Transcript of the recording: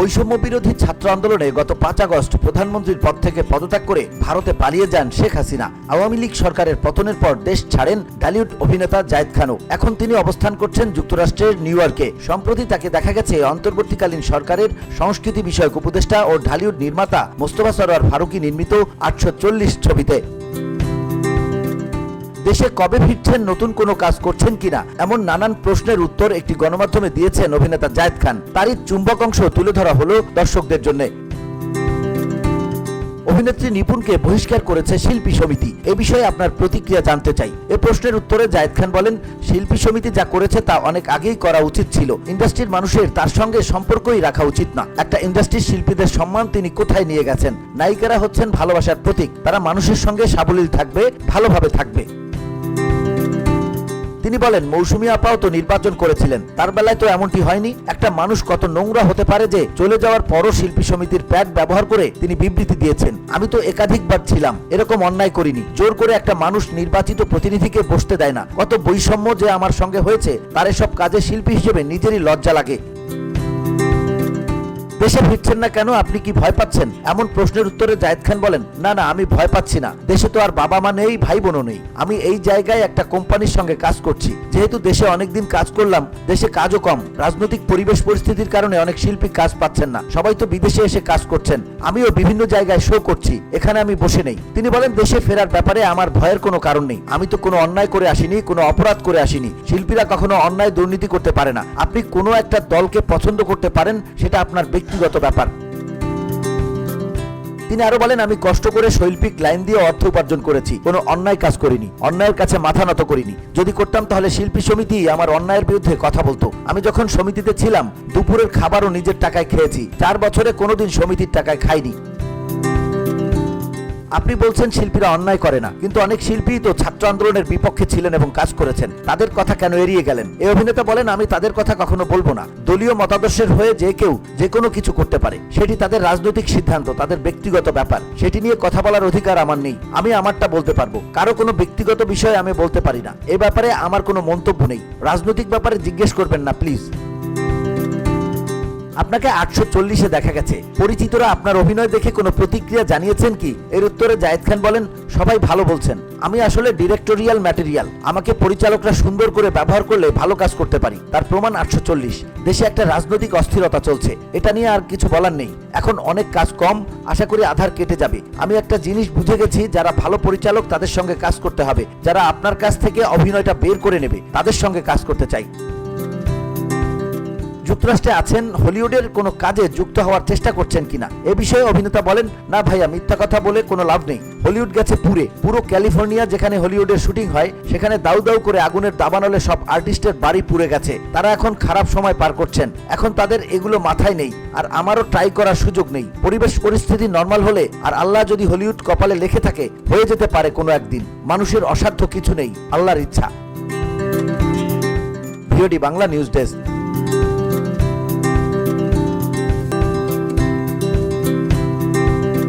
বৈষম্য বিরোধী ছাত্র আন্দোলনে গত পাঁচ আগস্ট প্রধানমন্ত্রীর পদ থেকে পদত্যাগ করে ভারতে পালিয়ে যান শেখ হাসিনা। আওয়ামী লীগ সরকারের পতনের পর দেশ ছাড়েন ঢালিউড অভিনেতা জায়েদ খানও। এখন তিনি অবস্থান করছেন যুক্তরাষ্ট্রের নিউ ইয়র্কে। সম্প্রতি তাকে দেখা গেছে অন্তর্বর্তীকালীন সরকারের সংস্কৃতি বিষয়ক উপদেষ্টা ও ঢালিউড নির্মাতা মোস্তফা সরোয়ার ফারুকি নির্মিত আটশো চল্লিশ ছবিতে। দেশে কবে ফিরছেন, নতুন কোনো কাজ করছেন কিনা? এমন নানান প্রশ্নের উত্তর একটি গণমাধ্যমে দিয়েছেন অভিনেতা জায়েদ খান। তারই চুম্বক অংশ তুলে ধরা হলো দর্শকদের জন্য। অভিনেত্রী নিপুণকে বহিষ্কার করেছে শিল্পী সমিতি। এ বিষয়ে আপনার প্রতিক্রিয়া জানতে চাই। এ প্রশ্নের উত্তরে জায়েদ খান বলেন, শিল্পী সমিতি যা করেছে তা অনেক আগেই করা উচিত ছিল। ইন্ডাস্ট্রির মানুষের তার সঙ্গে সম্পর্কই রাখা উচিত না। একটা ইন্ডাস্ট্রির শিল্পীদের সম্মান তিনি কোথায় নিয়ে গেছেন? নায়িকারা হচ্ছেন ভালোবাসার প্রতীক। তারা মানুষের সঙ্গে সাবলীল থাকবে, ভালোভাবে থাকবে। তিনি বলেন, মৌসুমি আপাও তো নির্বাচন করেছিলেন। তার বেলায় তো এমনটি হয়নি। একটা মানুষ কত নোংরা হতে পারে যে চলে যাওয়ার পরও শিল্পী সমিতির প্যাড ব্যবহার করে তিনি বিবৃতি দিয়েছেন। আমি তো একাধিকবার ছিলাম, এরকম অন্যায় করিনি। জোর করে একটা মানুষ নির্বাচিত প্রতিনিধিকে বসতে দেয় না। কত বৈষম্য যে আমার সঙ্গে হয়েছে, তার এসব কাজে শিল্পী হিসেবে নিজেরই লজ্জা লাগে। দেশে ফিরছেন না কেন? আপনি কি ভয় পাচ্ছেন? এমন প্রশ্নের উত্তরে জায়েদ খান বলেন, না না, আমি ভয় পাচ্ছি না। দেশে তো আর বাবা মা নেই ভাই বোনও নেই। আমি এই জায়গায় একটা কোম্পানির সঙ্গে কাজ করছি। যেহেতু দেশে অনেকদিন কাজ করলাম, দেশে কাজও কম। রাজনৈতিক পরিবেশ পরিস্থিতির কারণে অনেক শিল্পী কাজ পাচ্ছেন না। সবাই তো বিদেশে এসে কাজ করছেন। আমিও বিভিন্ন জায়গায় শো করছি। এখানে আমি বসে নেই। তিনি বলেন, দেশে ফেরার ব্যাপারে আমার ভয়ের কোনো কারণ নেই। আমি তো কোনো অন্যায় করে আসিনি, কোনো অপরাধ করে আসিনি। শিল্পীরা কখনো অন্যায় দুর্নীতি করতে পারে না। আপনি কোনো একটা দলকে পছন্দ করতে পারেন, সেটা আপনার ব্যক্তিগত ব্যাপার। তিনি আরও বলেন, আমি কষ্ট করে শৈল্পিক লাইন দিয়ে অর্থ উপার্জন করেছি, কোনো অন্যায় কাজ করিনি, অন্যায়ের কাছে মাথা নত করিনি। যদি করতাম তাহলে শিল্পী সমিতি আমার অন্যায়ের বিরুদ্ধে কথা বলতো। আমি যখন সমিতিতে ছিলাম, দুপুরের খাবারও নিজের টাকায় খেয়েছি, চার বছরে কোনোদিন সমিতির টাকায় খাইনি। আপনি বলছেন শিল্পীরা অন্যায় করে না, কিন্তু অনেক শিল্পী তো ছাত্র আন্দোলনের বিপক্ষে ছিলেন এবং কাজ করেছেন। তাদের কথা কেন এড়িয়ে গেলেন? এই অভিনেতা বলেন, আমি তাদের কথা কখনো বলব না। দলীয় মতাদর্শের হয়ে যে কেউ যে কোনো কিছু করতে পারে, সেটি তাদের রাজনৈতিক সিদ্ধান্ত, তাদের ব্যক্তিগত ব্যাপার। সেটি নিয়ে কথা বলার অধিকার আমার নেই। আমি আমারটা বলতে পারব। কারও কোনো ব্যক্তিগত বিষয়ে আমি বলতে পারি না। এ ব্যাপারে আমার কোনো মন্তব্য নেই। রাজনৈতিক ব্যাপারে জিজ্ঞেস করবেন না, প্লিজ। আপনাকে আটশো চল্লিশে দেখা গেছে। পরিচিতরা আপনার অভিনয় দেখে কোনো প্রতিক্রিয়া জানিয়েছেন কি? এর উত্তরে জায়েদ খান বলেন, সবাই ভালো বলছেন। আমি আসলে ডিরেক্টোরিয়াল ম্যাটেরিয়াল। আমাকে পরিচালকরা সুন্দর করে ব্যবহার করলে ভালো কাজ করতে পারি। তার প্রমাণ আটশো চল্লিশ। দেশে একটা রাজনৈতিক অস্থিরতা চলছে। এটা নিয়ে আর কিছু বলার নেই। এখন অনেক কাজ কম। আশা করি আধার কেটে যাবে। আমি একটা জিনিস বুঝে গেছি, যারা ভালো পরিচালক তাদের সঙ্গে কাজ করতে হবে। যারা আপনার কাছ থেকে অভিনয়টা বের করে নেবে, তাদের সঙ্গে কাজ করতে চাই। যুক্তরাষ্ট্রে আছেন, হলিউডের কোনো কাজে যুক্ত হওয়ার চেষ্টা করছেন কিনা? এ বিষয়ে অভিনেতা বলেন, না ভাইয়া, মিথ্যা কথা বলে কোনো লাভ নেই। হলিউড গেছে পুরে। পুরো ক্যালিফোর্নিয়া যেখানে হলিউডের শুটিং হয়, সেখানে দাউ দাউ করে আগুনের দাবানলে সব আর্টিস্টের বাড়ি পুড়ে গেছে। তারা এখন খারাপ সময় পার করছেন। এখন তাদের এগুলো মাথায় নেই। আর আমারও ট্রাই করার সুযোগ নেই। পরিবেশ পরিস্থিতি নর্মাল হলে আর আল্লাহ যদি হলিউড কপালে লেখে থাকে, হয়ে যেতে পারে কোনো একদিন। মানুষের অসাধ্য কিছু নেই। আল্লাহর ইচ্ছা। VOD Bangla news desk.